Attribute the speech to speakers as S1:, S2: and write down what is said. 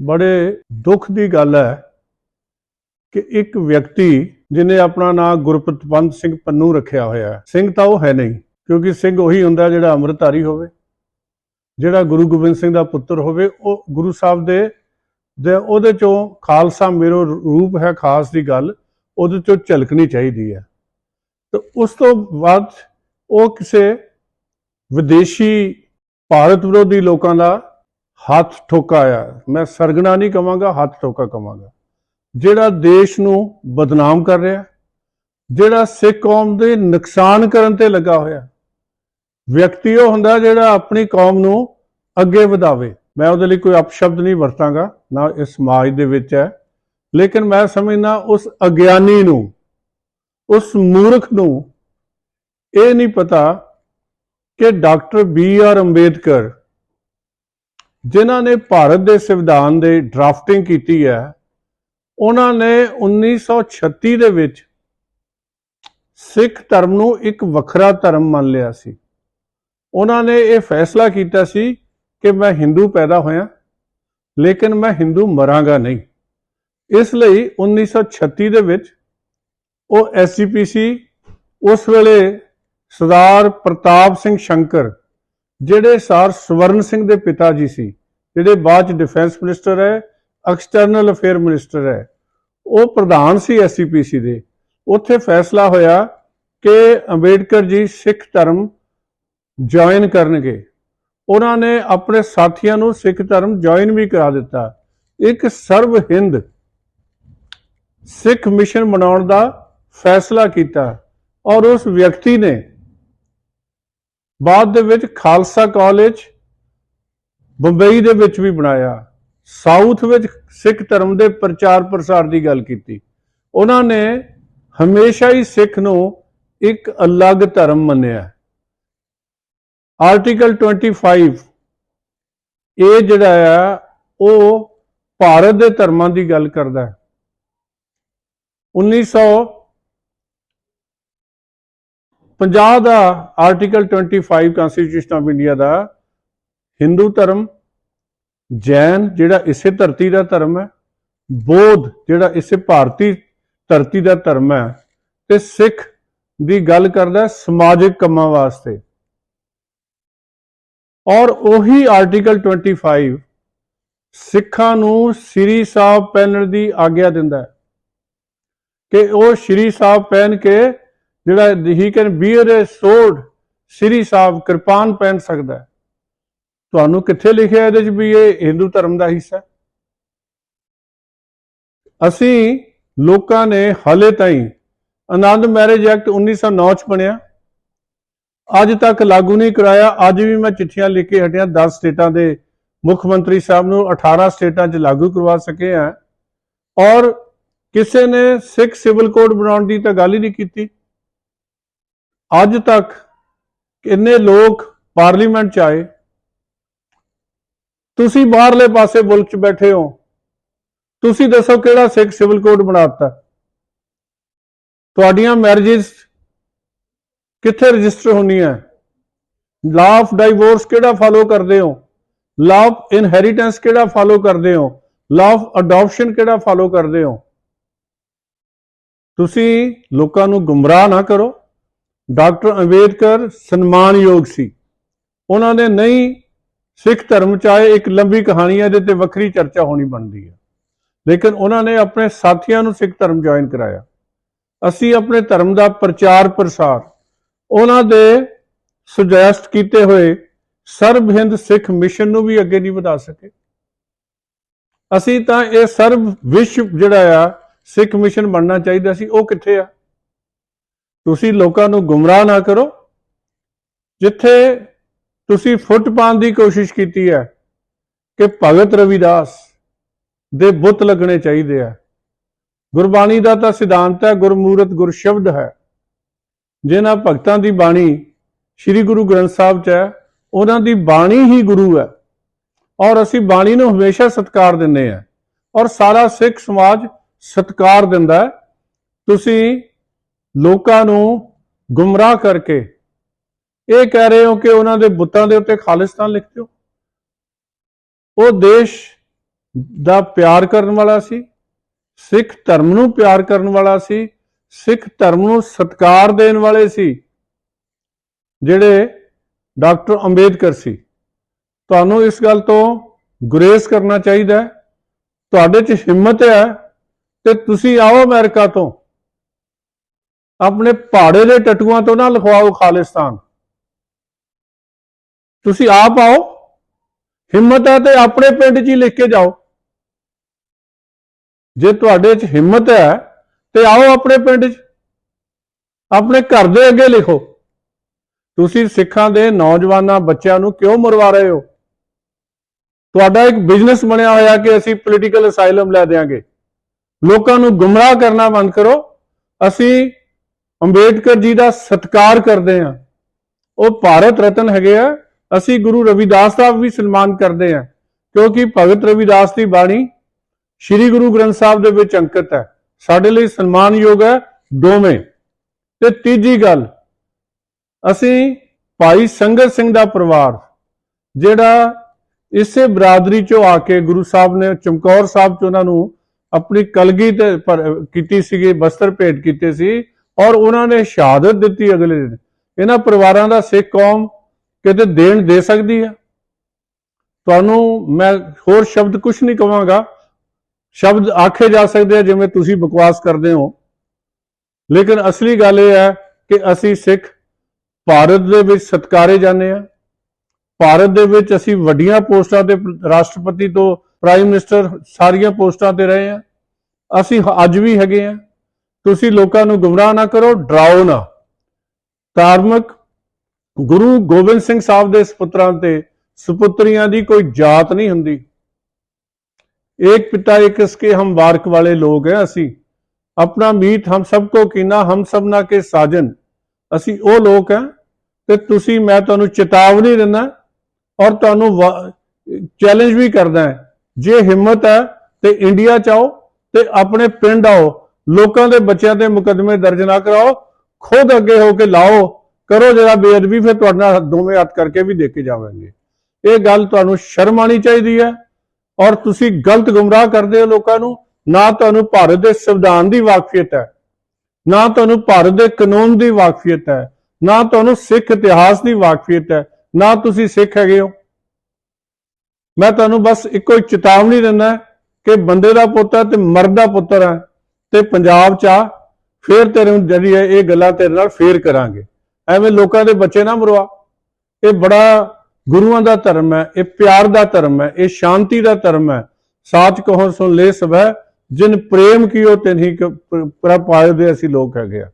S1: ਬੜੇ ਦੁੱਖ ਦੀ ਗੱਲ ਹੈ ਕਿ ਇੱਕ ਵਿਅਕਤੀ ਜਿਨੇ ਆਪਣਾ ਨਾਮ ਗੁਰਪਤਵੰਤ ਸਿੰਘ ਪੰਨੂ ਰੱਖਿਆ ਹੋਇਆ ਹੈ, ਸਿੰਘ ਤਾਂ ਉਹ ਹੈ ਨਹੀਂ, ਕਿਉਂਕਿ ਸਿੰਘ ਉਹੀ ਹੁੰਦਾ ਜਿਹੜਾ ਅੰਮ੍ਰਿਤਧਾਰੀ ਹੋਵੇ, ਜਿਹੜਾ ਗੁਰੂ ਗੋਬਿੰਦ ਸਿੰਘ ਦਾ ਪੁੱਤਰ ਹੋਵੇ, ਉਹ ਗੁਰੂ ਸਾਹਿਬ ਦੇ ਦੇ ਉਹਦੇ ਚੋਂ ਖਾਲਸਾ ਮੇਰੋ ਰੂਪ ਹੈ ਖਾਸ ਦੀ ਗੱਲ, ਉਹਦੇ ਚੋਂ ਝਲਕਣੀ ਚਾਹੀਦੀ ਹੈ। ਤੇ ਉਸ ਤੋਂ ਬਾਅਦ ਉਹ ਕਿਸੇ ਵਿਦੇਸ਼ੀ ਭਾਰਤ ਵਿਰੋਧੀ ਲੋਕਾਂ ਦਾ ਹੱਥ ਠੋਕਾਇਆ ਮੈਂ ਸਰਗਣਾ ਨਹੀਂ ਕਵਾਂਗਾ, ਹੱਥ ਠੋਕਾ ਕਵਾਂਗਾ। ਜਿਹੜਾ ਦੇਸ਼ ਨੂੰ ਬਦਨਾਮ ਕਰ ਰਿਹਾ, ਜਿਹੜਾ ਸਿੱਖ ਕੌਮ ਦੇ ਨੁਕਸਾਨ ਕਰਨ ਤੇ ਲੱਗਾ ਹੋਇਆ, ਵਿਅਕਤੀ ਉਹ ਹੁੰਦਾ ਜਿਹੜਾ ਆਪਣੀ ਕੌਮ ਨੂੰ ਅੱਗੇ ਵਧਾਵੇ। ਮੈਂ ਉਹਦੇ ਲਈ ਕੋਈ ਅਪਸ਼ਬਦ ਨਹੀਂ ਵਰਤਾਂਗਾ, ਨਾ ਇਸ ਸਮਾਜ ਦੇ ਵਿੱਚ ਹੈ। ਲੇਕਿਨ ਮੈਂ ਸਮਝਦਾ ਉਸ ਅਗਿਆਨੀ ਨੂੰ, ਉਸ ਮੂਰਖ ਨੂੰ ਇਹ ਨਹੀਂ ਪਤਾ ਕਿ ਡਾਕਟਰ ਬੀ ਆਰ ਅੰਬੇਦਕਰ ਜਿਨ੍ਹਾਂ ਨੇ ਭਾਰਤ ਦੇ ਸੰਵਿਧਾਨ ਦੇ ਡਰਾਫਟਿੰਗ ਕੀਤੀ ਹੈ, ਉਹਨਾਂ ਨੇ 1936 ਦੇ ਵਿੱਚ ਸਿੱਖ ਧਰਮ ਨੂੰ ਇੱਕ ਵੱਖਰਾ ਧਰਮ ਮੰਨ ਲਿਆ ਸੀ। ਉਹਨਾਂ ਨੇ ਇਹ ਫੈਸਲਾ ਕੀਤਾ ਸੀ ਕਿ ਮੈਂ ਹਿੰਦੂ ਪੈਦਾ ਹੋਇਆ, ਲੇਕਿਨ ਮੈਂ ਹਿੰਦੂ ਮਰਾਂਗਾ ਨਹੀਂ। ਇਸ ਲਈ 1936 ਦੇ ਵਿੱਚ ਉਹ ਐਸਜੀਪੀਸੀ ਉਸ ਵੇਲੇ ਸਰਦਾਰ ਪ੍ਰਤਾਪ ਸਿੰਘ ਸ਼ੰਕਰ ਜਿਹੜੇ ਸਰ ਸਵਰਨ ਸਿੰਘ ਦੇ ਪਿਤਾ ਜੀ ਸੀ, ਜਿਹੜੇ ਬਾਅਦ ਚ ਡਿਫੈਂਸ ਮਿਨਿਸਟਰ ਹੈ ਐਕਸਟਰਨਲ ਅਫੇਅਰ ਮਿਨਿਸਟਰ ਹੈ, ਉਹ ਪ੍ਰਧਾਨ ਸੀ ਐਸਜੀਪੀਸੀ ਦੇ। ਉੱਥੇ ਫੈਸਲਾ ਹੋਇਆ ਕਿ ਅੰਬੇਡਕਰ ਜੀ ਸਿੱਖ ਧਰਮ ਜੁਆਇਨ ਕਰਨਗੇ। ਉਹਨਾਂ ਨੇ ਆਪਣੇ ਸਾਥੀਆਂ ਨੂੰ ਸਿੱਖ ਧਰਮ ਜੁਆਇਨ ਵੀ ਕਰਾ ਦਿੱਤਾ। ਇੱਕ ਸਰਵ ਹਿੰਦ ਸਿੱਖ ਮਿਸ਼ਨ ਬਣਾਉਣ ਦਾ ਫੈਸਲਾ ਕੀਤਾ ਔਰ ਉਸ ਵਿਅਕਤੀ ਨੇ ਬਾਅਦ ਦੇ ਵਿੱਚ ਖਾਲਸਾ ਕਾਲਜ ਬੰਬਈ ਦੇ ਵਿੱਚ ਵੀ ਬਣਾਇਆ। ਸਾਊਥ ਵਿੱਚ ਸਿੱਖ ਧਰਮ ਦੇ ਪ੍ਰਚਾਰ ਪ੍ਰਸਾਰ ਦੀ ਗੱਲ ਕੀਤੀ। ਉਹਨਾਂ ਨੇ ਹਮੇਸ਼ਾ ਹੀ ਸਿੱਖ ਨੂੰ ਇੱਕ ਅਲੱਗ ਧਰਮ ਮੰਨਿਆ। ਆਰਟੀਕਲ 25 ਇਹ ਜਿਹੜਾ ਆ, ਉਹ ਭਾਰਤ ਦੇ ਧਰਮਾਂ ਦੀ ਗੱਲ ਕਰਦਾ ਹੈ। 1950 ਦਾ ਆਰਟੀਕਲ 25 ਕਨਸਟੀਟਿਊਸ਼ਨ ਆਫ ਇੰਡੀਆ ਦਾ ਹਿੰਦੂ ਧਰਮ, ਜੈਨ ਜਿਹੜਾ ਇਸੇ ਧਰਤੀ ਦਾ ਧਰਮ ਹੈ, ਬੋਧ ਜਿਹੜਾ ਇਸੇ ਭਾਰਤੀ ਧਰਤੀ ਦਾ ਧਰਮ ਹੈ ਤੇ ਸਿੱਖ ਦੀ ਗੱਲ ਕਰਦਾ ਸਮਾਜਿਕ ਕੰਮਾਂ ਵਾਸਤੇ। ਔਰ ਉਹੀ ਆਰਟੀਕਲ 25 ਸਿੱਖਾਂ ਨੂੰ ਸ੍ਰੀ ਸਾਹਿਬ ਪਹਿਨਣ ਦੀ ਆਗਿਆ ਦਿੰਦਾ ਹੈ ਕਿ ਉਹ ਸ੍ਰੀ ਸਾਹਿਬ ਪਹਿਨ ਕੇ ਜਿਹੜਾ he can bear a sword Sri Sahib kirpan ਪਹਿਨ ਸਕਦਾ ਤੁਹਾਨੂੰ ਕਿੱਥੇ ਲਿਖਿਆ ਇਹਦੇ ਚ ਵੀ ਇਹ ਹਿੰਦੂ ਧਰਮ ਦਾ ਹਿੱਸਾ ਅਸੀਂ ਲੋਕਾਂ ਨੇ ਹਲੇ ਤਾਈਂ ਆਨੰਦ ਮੈਰਿਜ ਐਕਟ 1909 ਚ ਬਣਿਆ। ਅੱਜ ਤੱਕ ਲਾਗੂ ਨਹੀਂ ਕਰਾਇਆ। ਅੱਜ ਵੀ ਮੈਂ ਚਿੱਠੀਆਂ ਲਿਖ ਕੇ ਹਟਿਆ। 10 ਸਟੇਟਾਂ ਦੇ ਮੁੱਖ ਮੰਤਰੀ ਸਾਹਿਬ ਨੂੰ 18 ਸਟੇਟਾਂ 'ਚ ਲਾਗੂ ਕਰਵਾ ਸਕੇ ਆ। ਔਰ ਕਿਸੇ ਨੇ ਸਿੱਖ ਸਿਵਲ ਕੋਡ ਬਣਾਉਣ ਦੀ ਤਾਂ ਗੱਲ ਹੀ ਨਹੀਂ ਕੀਤੀ। ਅੱਜ ਤੱਕ ਕਿੰਨੇ ਲੋਕ ਪਾਰਲੀਮੈਂਟ 'ਚ ਆਏ? ਤੁਸੀਂ ਬਾਹਰਲੇ ਪਾਸੇ ਮੁਲਕ 'ਚ ਬੈਠੇ ਹੋ। ਤੁਸੀਂ ਦੱਸੋ ਕਿਹੜਾ ਸਿੱਖ ਸਿਵਲ ਕੋਡ ਬਣਾਤਾ ਤੁਹਾਡੀਆਂ ਮੈਰਿਜਸ ਕਿੱਥੇ ਰਜਿਸਟਰ ਹੋਣੀਆਂ? ਲਾ ਆਫ ਡਾਈਵੋਰਸ ਕਿਹੜਾ ਫਾਲੋ ਕਰਦੇ ਹੋ? ਲਾ ਆਫ ਇਨਹੈਰੀਟੈਂਸ ਕਿਹੜਾ ਫਾਲੋ ਕਰਦੇ ਹੋ? ਲਾ ਆਫ ਅਡਾਪਸ਼ਨ ਕਿਹੜਾ ਫਾਲੋ ਕਰਦੇ ਹੋ? ਤੁਸੀਂ ਲੋਕਾਂ ਨੂੰ ਗੁੰਮਰਾਹ ਨਾ ਕਰੋ। ਡਾਕਟਰ ਅੰਬੇਦਕਰ ਸਨਮਾਨਯੋਗ ਸੀ। ਉਹਨਾਂ ਨੇ ਨਹੀਂ ਸਿੱਖ ਧਰਮ ਚਾਹੇ ਇੱਕ ਲੰਬੀ ਕਹਾਣੀ ਹੈ ਇਹਦੇ ਤੇ ਵੱਖਰੀ ਚਰਚਾ ਹੋਣੀ ਬਣਦੀ ਹੈ। ਲੇਕਿਨ ਉਹਨਾਂ ਨੇ ਆਪਣੇ ਸਾਥੀਆਂ ਨੂੰ ਸਿੱਖ ਧਰਮ ਜੁਆਇਨ ਕਰਾਇਆ। ਅਸੀਂ ਆਪਣੇ ਧਰਮ ਦਾ ਪ੍ਰਚਾਰ ਪ੍ਰਸਾਰ ਉਹਨਾਂ ਦੇ ਸੁਜੈਸਟ ਕੀਤੇ ਹੋਏ ਸਰਬ ਹਿੰਦ ਸਿੱਖ ਮਿਸ਼ਨ ਨੂੰ ਵੀ ਅੱਗੇ ਨਹੀਂ ਵਧਾ ਸਕੇ। ਅਸੀਂ ਤਾਂ ਇਹ ਸਰਬ ਵਿਸ਼ਵ ਜਿਹੜਾ ਆ, ਸਿੱਖ ਮਿਸ਼ਨ ਬਣਨਾ ਚਾਹੀਦਾ ਸੀ, ਉਹ ਕਿੱਥੇ ਆ? ਤੁਸੀਂ ਲੋਕਾਂ ਨੂੰ ਗੁੰਮਰਾਹ ਨਾ ਕਰੋ। ਜਿੱਥੇ ਤੁਸੀਂ ਫੁੱਟ ਪਾਉਣ ਦੀ ਕੋਸ਼ਿਸ਼ ਕੀਤੀ ਹੈ ਕਿ ਭਗਤ ਰਵਿਦਾਸ ਦੇ ਬੁੱਤ ਲੱਗਣੇ ਚਾਹੀਦੇ ਆ। ਗੁਰਬਾਣੀ ਦਾ ਤਾਂ ਸਿਧਾਂਤ ਹੈ, ਗੁਰਮੂਰਤ, ਗੁਰਸ਼ਬਦ ਹੈ। ਜਿਨ੍ਹਾਂ ਭਗਤਾਂ ਦੀ ਬਾਣੀ ਸ੍ਰੀ ਗੁਰੂ ਗ੍ਰੰਥ ਸਾਹਿਬ 'ਚ ਹੈ, ਉਹਨਾਂ ਦੀ ਬਾਣੀ ਹੀ ਗੁਰੂ ਹੈ। ਔਰ ਅਸੀਂ ਬਾਣੀ ਨੂੰ ਹਮੇਸ਼ਾ ਸਤਿਕਾਰ ਦਿੰਦੇ ਆ ਔਰ ਸਾਰਾ ਸਿੱਖ ਸਮਾਜ ਸਤਿਕਾਰ ਦਿੰਦਾ ਤੁਸੀਂ ਲੋਕਾਂ ਨੂੰ ਗੁੰਮਰਾਹ ਕਰਕੇ ਇਹ ਕਹਿ ਰਹੇ ਹੋ ਕਿ ਉਹਨਾਂ ਦੇ ਬੁੱਤਾਂ ਦੇ ਉੱਤੇ ਖਾਲਿਸਤਾਨ ਲਿਖ ਦਿਓ। ਉਹ ਦੇਸ਼ ਦਾ ਪਿਆਰ ਕਰਨ ਵਾਲਾ ਸੀ, ਸਿੱਖ ਧਰਮ ਨੂੰ ਪਿਆਰ ਕਰਨ ਵਾਲਾ ਸੀ, ਸਿੱਖ ਧਰਮ ਨੂੰ ਸਤਿਕਾਰ ਦੇਣ ਵਾਲੇ ਸੀ, ਜਿਹੜੇ ਡਾਕਟਰ ਅੰਬੇਦਕਰ ਸੀ। ਤੁਹਾਨੂੰ ਇਸ ਗੱਲ ਤੋਂ ਗੁਰੇਜ਼ ਕਰਨਾ ਚਾਹੀਦਾ ਤੁਹਾਡੇ 'ਚ ਹਿੰਮਤ ਹੈ ਤੇ ਤੁਸੀਂ ਆਓ ਅਮਰੀਕਾ ਤੋਂ। ਆਪਣੇ ਪਹਾੜੇ ਦੇ ਟਟੂਆਂ ਤੋਂ ਨਾ ਲਿਖਵਾਓ ਖਾਲਿਸਤਾਨ। ਤੁਸੀਂ ਆਪ ਆਓ, ਹਿੰਮਤ ਹੈ ਤੇ ਆਪਣੇ ਪਿੰਡ 'ਚ ਹੀ ਲਿਖ ਕੇ ਜਾਓ। ਜੇ ਤੁਹਾਡੇ 'ਚ ਹਿੰਮਤ ਹੈ ਤੇ ਆਓ ਆਪਣੇ ਪਿੰਡ 'ਚ। ਆਪਣੇ ਘਰ ਦੇ ਅੱਗੇ ਲਿਖੋ। ਤੁਸੀਂ ਸਿੱਖਾਂ ਦੇ ਨੌਜਵਾਨਾਂ ਬੱਚਿਆਂ ਨੂੰ ਕਿਉਂ ਮਰਵਾ ਰਹੇ ਹੋ? ਤੁਹਾਡਾ ਇੱਕ ਬਿਜ਼ਨਸ ਬਣਿਆ ਹੋਇਆ ਕਿ ਅਸੀਂ ਪੋਲੀਟੀਕਲ ਅਸਾਈਲਮ ਲੈ ਦੇਾਂਗੇ ਲੋਕਾਂ ਨੂੰ ਗੁੰਮਰਾਹ ਕਰਨਾ ਬੰਦ ਕਰੋ। ਅਸੀਂ ਅੰਬੇਡਕਰ ਜੀ ਦਾ ਸਤਿਕਾਰ ਕਰਦੇ ਹਾਂ। ਉਹ ਭਾਰਤ ਰਤਨ ਹੈਗੇ ਆ। ਅਸੀਂ ਗੁਰੂ ਰਵਿਦਾਸ ਦਾ ਵੀ ਸਨਮਾਨ ਕਰਦੇ ਹਾਂ, ਕਿਉਂਕਿ ਭਗਤ ਰਵਿਦਾਸ ਦੀ ਬਾਣੀ ਸ੍ਰੀ ਗੁਰੂ ਗ੍ਰੰਥ ਸਾਹਿਬ ਦੇ ਵਿੱਚ ਅੰਕਿਤ ਹੈ। ਸਾਡੇ ਲਈ ਸਨਮਾਨਯੋਗ ਹੈ ਦੋਵੇਂ। ਤੇ ਤੀਜੀ ਗੱਲ, ਅਸੀਂ ਭਾਈ ਸੰਗਤ ਸਿੰਘ ਦਾ ਪਰਿਵਾਰ, ਜਿਹੜਾ ਇਸੇ ਬਰਾਦਰੀ ਚੋਂ ਆ ਕੇ ਗੁਰੂ ਸਾਹਿਬ ਨੇ ਚਮਕੌਰ ਸਾਹਿਬ ਚ ਉਹਨਾਂ ਨੂੰ ਆਪਣੀ ਕਲਗੀ ਤੇ ਕੀਤੀ ਸੀਗੀ, ਬਸਤਰ ਭੇਟ ਕੀਤੇ ਸੀ। ਔਰ ਉਹਨਾਂ ਨੇ ਸ਼ਹਾਦਤ ਦਿੱਤੀ ਅਗਲੇ ਦਿਨ। ਇਹਨਾਂ ਪਰਿਵਾਰਾਂ ਦਾ ਸਿੱਖ ਕੌਮ ਕਿਤੇ ਦੇਣ ਦੇ ਸਕਦੀ ਹੈ ਤੁਹਾਨੂੰ ਮੈਂ ਹੋਰ ਸ਼ਬਦ ਕੁਝ ਨਹੀਂ ਕਵਾਂਗਾ। ਸ਼ਬਦ ਆਖੇ ਜਾ ਸਕਦੇ ਆ ਜਿਵੇਂ ਤੁਸੀਂ ਬਕਵਾਸ ਕਰਦੇ ਹੋ। ਲੇਕਿਨ ਅਸਲੀ ਗੱਲ ਇਹ ਹੈ ਕਿ ਅਸੀਂ ਸਿੱਖ ਭਾਰਤ ਦੇ ਵਿੱਚ ਸਤਕਾਰੇ ਜਾਂਦੇ ਆ। ਭਾਰਤ ਦੇ ਵਿੱਚ ਅਸੀਂ ਵੱਡੀਆਂ ਪੋਸਟਾਂ ਤੇ ਰਾਸ਼ਟਰਪਤੀ ਤੋਂ ਪ੍ਰਾਈਮ ਮਿਨਿਸਟਰ ਸਾਰੀਆਂ ਪੋਸਟਾਂ ਤੇ ਰਹੇ ਆ। ਅਸੀਂ ਅੱਜ ਵੀ ਹੈਗੇ ਆ। ਤੁਸੀਂ ਲੋਕਾਂ ਨੂੰ ਗੁੰਮਰਾਹ ਨਾ ਕਰੋ, ਡਰਾਓ ਨਾ। ਧਾਰਮਿਕ ਗੁਰੂ ਗੋਬਿੰਦ ਸਿੰਘ ਸਾਹਿਬ ਦੇ ਸੁਪੁੱਤਰਾਂ ਤੇ ਸੁਪੁੱਤਰੀਆਂ ਦੀ ਕੋਈ ਜਾਤ ਨਹੀਂ ਹੁੰਦੀ। ਇੱਕ ਪਿਤਾ, ਇੱਕ ਇਸਕੇ ਹਮਵਾਰਕ ਵਾਲੇ ਲੋਕ ਹੈ ਅਸੀਂ। ਆਪਣਾ ਮੀਤ ਹਮ ਸਭ ਕੋ ਕੀਨਾ, ਹਮ ਸਭਨਾ ਕੇ ਸਾਜਨ। ਅਸੀਂ ਉਹ ਲੋਕ ਹੈ ਤੇ ਤੁਸੀਂ, ਮੈਂ ਤੁਹਾਨੂੰ ਚੇਤਾਵਨੀ ਦਿੰਦਾ ਔਰ ਤੁਹਾਨੂੰ ਚੈਲੰਜ ਵੀ ਕਰਦਾ ਜੇ ਹਿੰਮਤ ਹੈ ਤੇ ਇੰਡੀਆ ਚ ਆਓ ਤੇ ਆਪਣੇ ਪਿੰਡ ਆਓ ਲੋਕਾਂ ਦੇ ਬੱਚਿਆਂ ਤੇ ਮੁਕੱਦਮੇ ਦਰਜ ਨਾ ਕਰਾਓ, ਖੁਦ ਅੱਗੇ ਹੋ ਕੇ ਲਾਓ, ਕਰੋ ਜਿਹੜਾ ਬੇਅਦਬੀ, ਫਿਰ ਤੁਹਾਡੇ ਨਾਲ ਦੋਵੇਂ ਹੱਥ ਕਰਕੇ ਵੀ ਦੇ ਕੇ ਜਾਵਾਂਗੇ। ਇਹ ਗੱਲ ਤੁਹਾਨੂੰ ਸ਼ਰਮ ਆਣੀ ਚਾਹੀਦੀ ਹੈ ਔਰ ਤੁਸੀਂ ਗਲਤ ਗੁੰਮਰਾਹ ਕਰਦੇ ਹੋ ਲੋਕਾਂ ਨੂੰ, ਨਾ ਤੁਹਾਨੂੰ ਭਾਰਤ ਦੇ ਸੰਵਿਧਾਨ ਦੀ ਵਾਕਫੀਅਤ ਹੈ, ਨਾ ਤੁਹਾਨੂੰ ਭਾਰਤ ਦੇ ਕਾਨੂੰਨ ਦੀ ਵਾਕਫੀਅਤ ਹੈ, ਨਾ ਤੁਹਾਨੂੰ ਸਿੱਖ ਇਤਿਹਾਸ ਦੀ ਵਾਕਫੀਅਤ ਹੈ, ਨਾ ਤੁਸੀਂ ਸਿੱਖ ਹੈਗੇ ਹੋ। ਮੈਂ ਤੁਹਾਨੂੰ ਬਸ ਇੱਕੋ ਹੀ ਚੇਤਾਵਨੀ ਦਿੰਦਾ ਕਿ ਬੰਦੇ ਦਾ ਪੁੱਤ ਹੈ ਤੇ ਮਰਦ ਦਾ ਪੁੱਤਰ ਹੈ। ਤੇ ਪੰਜਾਬ ਚ ਆ, ਫੇਰ ਤੇਰੇ ਜਿਹੜੀ ਹੈ ਇਹ ਗੱਲਾਂ ਤੇਰੇ ਨਾਲ ਫੇਰ ਕਰਾਂਗੇ। ਐਵੇਂ ਲੋਕਾਂ ਦੇ ਬੱਚੇ ਨਾ ਮਰਵਾ। ਇਹ ਬੜਾ ਗੁਰੂਆਂ ਦਾ ਧਰਮ ਹੈ, ਇਹ ਪਿਆਰ ਦਾ ਧਰਮ ਹੈ, ਇਹ ਸ਼ਾਂਤੀ ਦਾ ਧਰਮ ਹੈ। ਸਾਚ ਕਹੋ ਸੁਣ ਲੈ ਸਭੈ, ਜਿਨ ਪ੍ਰੇਮ ਕੀਓ ਤਿਨਹੀ ਪ੍ਰਭ ਪਾਇਓ ਦੇ ਅਸੀਂ ਲੋਕ ਹੈਗੇ ਆ।